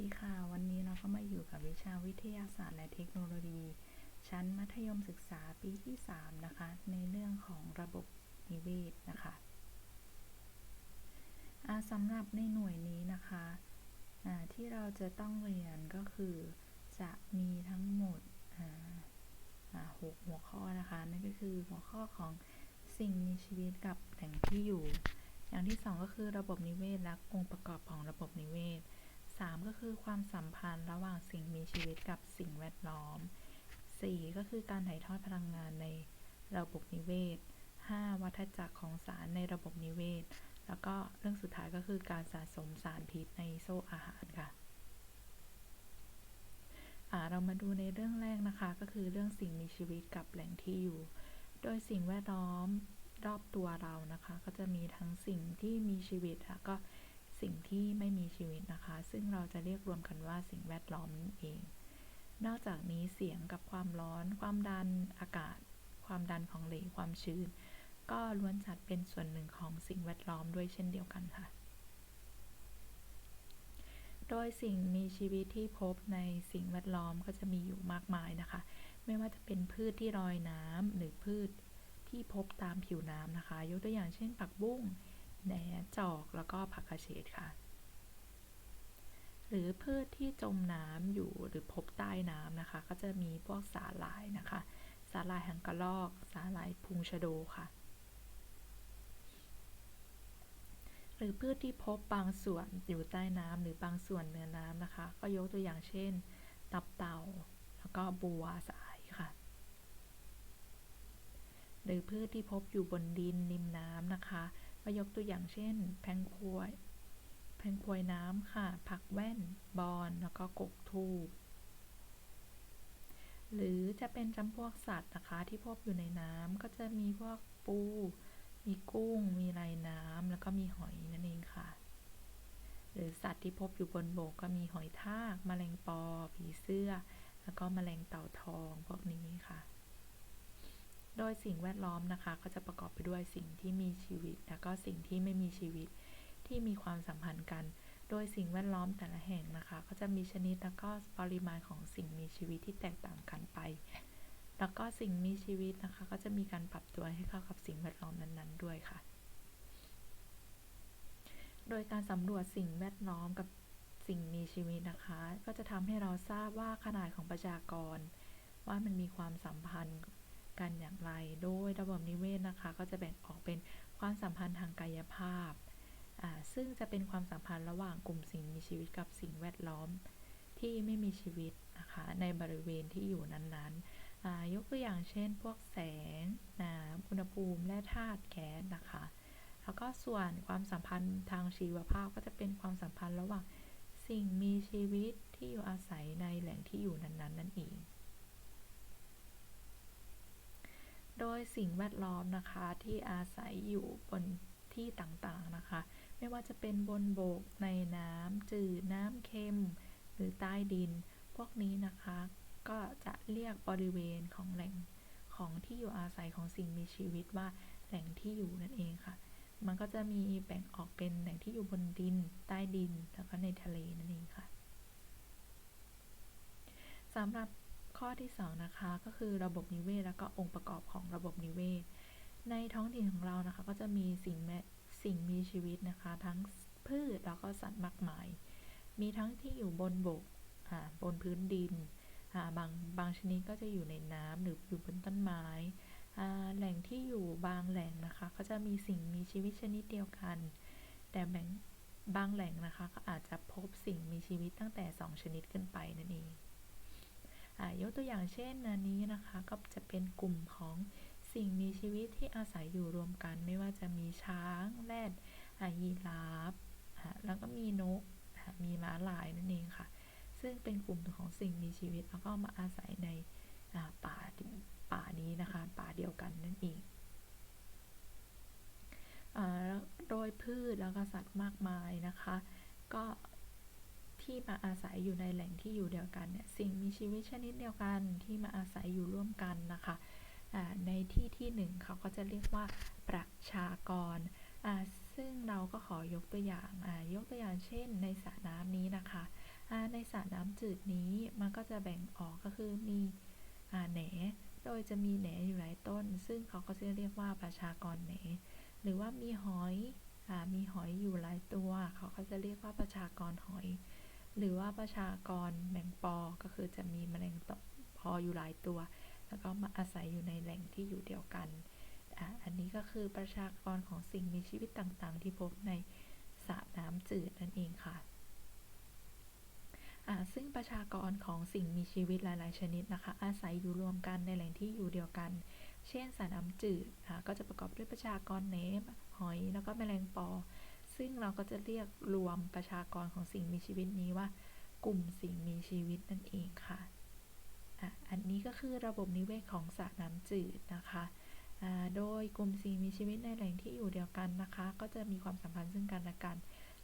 ดีค่ะ วันนี้เราก็มาอยู่กับวิชาวิทยาศาสตร์และเทคโนโลยี ชั้นมัธยมศึกษาปีที่ 3 นะคะ ในเรื่องของระบบนิเวศนะคะะสำหรับในหน่วยนี้นะคะะที่เราจะต้องเรียนก็คือ จะมีทั้งหมดหกหัวข้อนะคะ นั่นก็คือหัวข้อของสิ่งมีชีวิตกับแหล่งที่อยู่ อย่างที่ 2 ก็คือระบบนิเวศและองค์ประกอบของระบบนิเวศ คือความสัมพันธ์ระหว่างสิ่งมีชีวิตกับสิ่งแวดล้อม 4 ก็คือการถ่ายทอดพลังงานในระบบนิเวศ 5. วัฏจักรของสารในระบบนิเวศ แล้วก็เรื่องสุดท้ายก็คือการสะสมสารพิษในโซ่อาหารค่ะเรามาดูในเรื่องแรกนะคะ ก็คือเรื่องสิ่งมีชีวิตกับแหล่งที่อยู่ โดยสิ่งแวดล้อมรอบตัวเรานะคะ ก็จะมีทั้งสิ่งที่มีชีวิตแล้วก็ สิ่งที่ไม่มีชีวิตนะคะ ซึ่งเราจะเรียกรวมกันว่าสิ่งแวดล้อมนั่นเอง นอกจากนี้เสียงกับความร้อน ความดันอากาศ ความดันของเหลวความชื้น ก็ล้วนจัดเป็นส่วนหนึ่งของสิ่งแวดล้อมด้วยเช่นเดียวกันค่ะ โดยสิ่งมีชีวิตที่พบในสิ่งแวดล้อมก็จะมีอยู่มากมายนะคะ ไม่ว่าจะเป็นพืชที่ลอยน้ำหรือพืชที่พบตามผิวน้ำนะคะ ยกตัวอย่างเช่นผักบุ้ง แหนจอกแล้วก็ผักกระเฉดค่ะ หรือพืชที่จมน้ำอยู่หรือพบใต้น้ำนะคะ ก็จะมีพวกสาหร่ายนะคะ สาหร่ายหังกระลอก สาหร่ายพุงชะโดค่ะ หรือพืชที่พบบางส่วนอยู่ใต้น้ำหรือบางส่วนเหนือน้ำนะคะ ก็ยกตัวอย่างเช่น ตับเต่า แล้วก็บัวสายค่ะหรือพืชที่พบอยู่บนดินริมน้ำนะคะ ก็ยกตัวอย่างเช่น แพงพวย แพงพวยน้ำค่ะ ผักแว่น บอนแล้วก็กกทูหรือจะเป็นจำพวกสัตว์นะคะที่พบอยู่ในน้ำก็จะมีพวกปู มีกุ้ง มีไรน้ำแล้วก็มีหอยนั่นเองค่ะ หรือสัตว์ที่พบอยู่บนบกก็มีหอยทาก แมลงปอ ผีเสื้อ แล้วก็แมลงเต่าทองพวกนี้ค่ะ โดยสิ่งแวดล้อมนะคะ ก็จะประกอบไปด้วยสิ่งที่มีชีวิต และก็สิ่งที่ไม่มีชีวิตที่มีความสัมพันธ์กัน โดยสิ่งแวดล้อมแต่ละแห่งนะคะ ก็จะมีชนิดแล้วก็ปริมาณของสิ่งมีชีวิตที่แตกต่างกันไป แล้วก็สิ่งมีชีวิตนะคะ ก็จะมีการปรับตัวให้เข้ากับสิ่งแวดล้อมนั้นๆ ด้วยค่ะ โดยการสำรวจสิ่งแวดล้อมกับสิ่งมีชีวิตนะคะ ก็จะทำให้เราทราบว่าขนาดของประชากร ว่ามันมีความสัมพันธ์ กันอย่างไร โดยระบบนิเวศนะคะ ก็จะแบ่งออกเป็นความสัมพันธ์ทางกายภาพ ซึ่งจะเป็นความสัมพันธ์ระหว่างกลุ่มสิ่งมีชีวิตกับสิ่งแวดล้อมที่ไม่มีชีวิตนะคะ ในบริเวณที่อยู่นั้นๆ ยกตัวอย่างเช่น พวกแสง น้ำ อุณหภูมิ และธาตุแก๊สนะคะ แล้วก็ส่วนความสัมพันธ์ทางชีวภาพก็จะเป็นความสัมพันธ์ระหว่างสิ่งมีชีวิตที่อยู่อาศัยในแหล่งที่อยู่นั้นๆ นั่นเองโด ยสิ่งแวดล้อมนะคะที่อาศัยอยู่บนที่ต่างๆนะคะ ไม่ว่าจะเป็นบนบกในน้ำจืดน้ำเค็ม หรือใต้ดิน พวกนี้นะคะก็จะเรียกบริเวณของแหล่งของที่อยู่อาศัยของสิ่งมีชีวิตว่าแหล่งที่อยู่นั่นเองค่ะ มันก็จะมีแบ่งออกเป็นแหล่งที่อยู่บนดิน ใต้ดิน แล้วก็ในทะเลนั่นเองค่ะสำหรับ ข้อที่ 2 นะคะ ก็คือระบบนิเวศ และก็องค์ประกอบของระบบนิเวศ ในท้องถิ่นของเรานะคะ ก็จะมีสิ่งมสิ่งมีชีวิตนะคะ ทั้งพืชแล้วก็สัตว์มากมาย มีทั้งที่อยู่บนบกบนพื้นดินบางบางชนิดก็จะอยู่ในน้ำหรืออยู่บนต้นไม้แหล่งที่อยู่บางแหล่งนะคะ ก็จะมีสิ่งมีชีวิตชนิดเดียวกัน แต่แบ่งบางแหล่งนะคะ ก็อาจจะพบสิ่งมีชีวิตตั้งแต่ 2 ชนิดขึ้นไปนั่นเอง ยกตัวอย่างเช่นอันนี้นะคะก็จะเป็นกลุ่มของสิ่งมีชีวิตที่อาศัยอยู่รวมกัน ไม่ว่าจะมีช้างแรดยีราฟแล้วก็มีนกมีม้าลายนั่นเองค่ะ ซึ่งเป็นกลุ่มของสิ่งมีชีวิตแล้วก็มาอาศัยในป่าป่านี้นะคะ ป่าเดียวกันนั่นเองโดยพืชแล้วก็สัตว์มากมายนะคะ ก็ ที่มาอาศัยอยู่ในแหล่งที่อยู่เดียวกันเนี่ยสิ่งมีชีวิตชนิดเดียวกันที่มาอาศัยอยู่ร่วมกันนะคะในที่ที่หนึ่งเขาก็จะเรียกว่าประชากร ซึ่งเราก็ขอยกตัวอย่างยกตัวอย่างเช่น ในสระน้ำนี้นะคะในสระน้ำจืดนี้มันก็จะแบ่งออกก็คือมีอแหน โดยจะมีแหนอยู่หลายต้น ซึ่งเขาก็จะเรียกว่าประชากรแหน หรือว่ามีหอยอมีหอยอยู่หลายตัว เขาก็จะเรียกว่าประชากรหอย หรือว่าประชากรแมงปอ ก็คือจะมีแมลงปออยู่หลายตัว แล้วก็มาอาศัยอยู่ในแหล่งที่อยู่เดียวกันออันนี้ก็คือประชากรของสิ่งมีชีวิตต่างๆ ที่พบในสระน้ำจืดนั่นเองค่ะซึ่งประชากรของสิ่งมีชีวิตหลาย ๆ ชนิดนะคะ อาศัยอยู่รวมกันในแหล่งที่อยู่เดียวกัน เช่นสระน้ำจืดก็จะประกอบด้วยประชากรเนมหอย แล้วก็แมลงปอ ซึ่งเราก็จะเรียกรวมประชากรของสิ่งมีชีวิตนี้ว่า กลุ่มสิ่งมีชีวิตนั่นเองค่ะอะ อันนี้ก็คือระบบนิเวศของสระน้ำจืดนะคะโดยกลุ่มสิ่งมีชีวิตในแหล่งที่อยู่เดียวกันนะคะ ก็จะมีความสัมพันธ์ซึ่งกันและกัน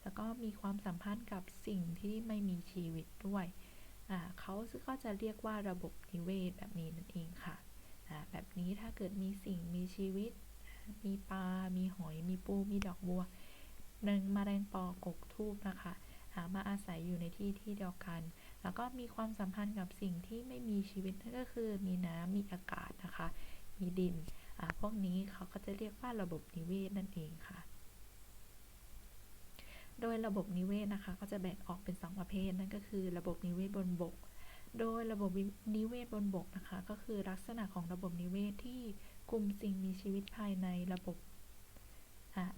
แล้วก็มีความสัมพันธ์กับสิ่งที่ไม่มีชีวิตด้วย เขาก็จะเรียกว่าระบบนิเวศแบบนี้นั่นเองค่ะ แบบนี้ถ้าเกิดมีสิ่งมีชีวิต มีปลา มีหอย มีปู มีดอกบัว หนึ่งมแมลงปอกกทูบนะคะ หามาอาศัยอยู่ในที่ที่เดียวกัน แล้วก็มีความสัมพันธ์กับสิ่งที่ไม่มีชีวิตนั่นก็คือมีน้ำมีอากาศนะคะ มีดินพวกนี้เขาก็จะเรียกว่าระบบนิเวศนั่นเองค่ะ โดยระบบนิเวศนะคะ ก็จะแบ่งออกเป็น 2 ประเภทนั่นก็คือ ระบบนิเวศบนบก โดยระบบนิเวศบนบกนะคะ ก็คือลักษณะของระบบนิเวศที่กลุ่มสิ่งมีชีวิตภายในระบบ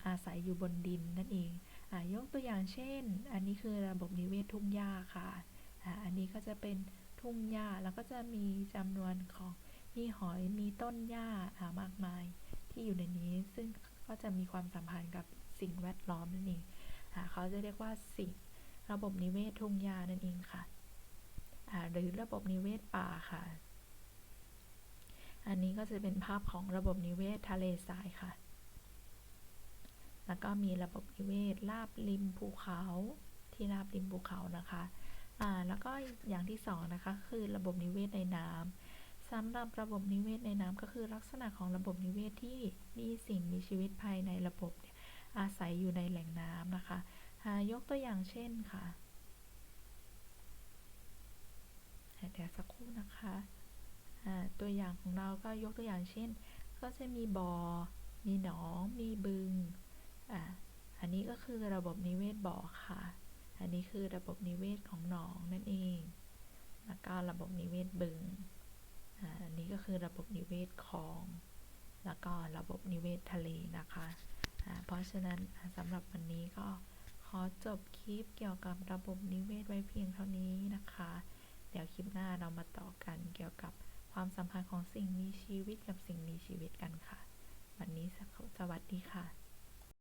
อาศัยอยู่บนดินนั่นเองอยกตัวอย่างเช่น อันนี้คือระบบนิเวศทุ่งหญ้าค่ะอันนี้ก็จะเป็นทุ่งหญ้าแล้วก็จะมีจำนวนของมีหอยมีต้นหญ้ามากมายที่อยู่ในนี้ซึ่งก็จะมีความสัมพันธ์กับสิ่งแวดล้อมนั่นเองเขาจะเรียกว่าสิ่งระบบนิเวศทุ่งหญ้านั่นเองค่ะหรือระบบนิเวศป่าค่ะ อันนี้ก็จะเป็นภาพของระบบนิเวศทะเลทรายค่ะ ก็มีระบบนิเวศราบริมภูเขาที่ราบริมภูเขานะคะอ่าแล้วก็อย่างที่สองนะคะคือระบบนิเวศในน้ำสำหรับระบบนิเวศในน้ำก็คือลักษณะของระบบนิเวศที่มีสิ่งมีชีวิตภายในระบบอาศัยอยู่ในแหล่งน้ำนะคะยกตัวอย่างเช่นค่ะเดี๋ยวสักครู่นะคะตัวอย่างของเราก็ยกตัวอย่างเช่น ก็จะมีบ่อ มีหนอง มีบึง นี้ก็คือระบบนิเวศบ่อค่ะ อันนี้คือระบบนิเวศของหนองนั่นเอง แล้วก็ระบบนิเวศบึง อันนี้ก็คือระบบนิเวศคลอง แล้วก็ระบบนิเวศทะเลนะคะ เพราะฉะนั้นสำหรับวันนี้ก็ขอจบคลิปเกี่ยวกับระบบนิเวศไว้เพียงเท่านี้นะคะ เดี๋ยวคลิปหน้าเรามาต่อกันเกี่ยวกับความสัมพันธ์ของสิ่งมีชีวิตกับสิ่งมีชีวิตกันค่ะ วันนี้สวัสดีค่ะ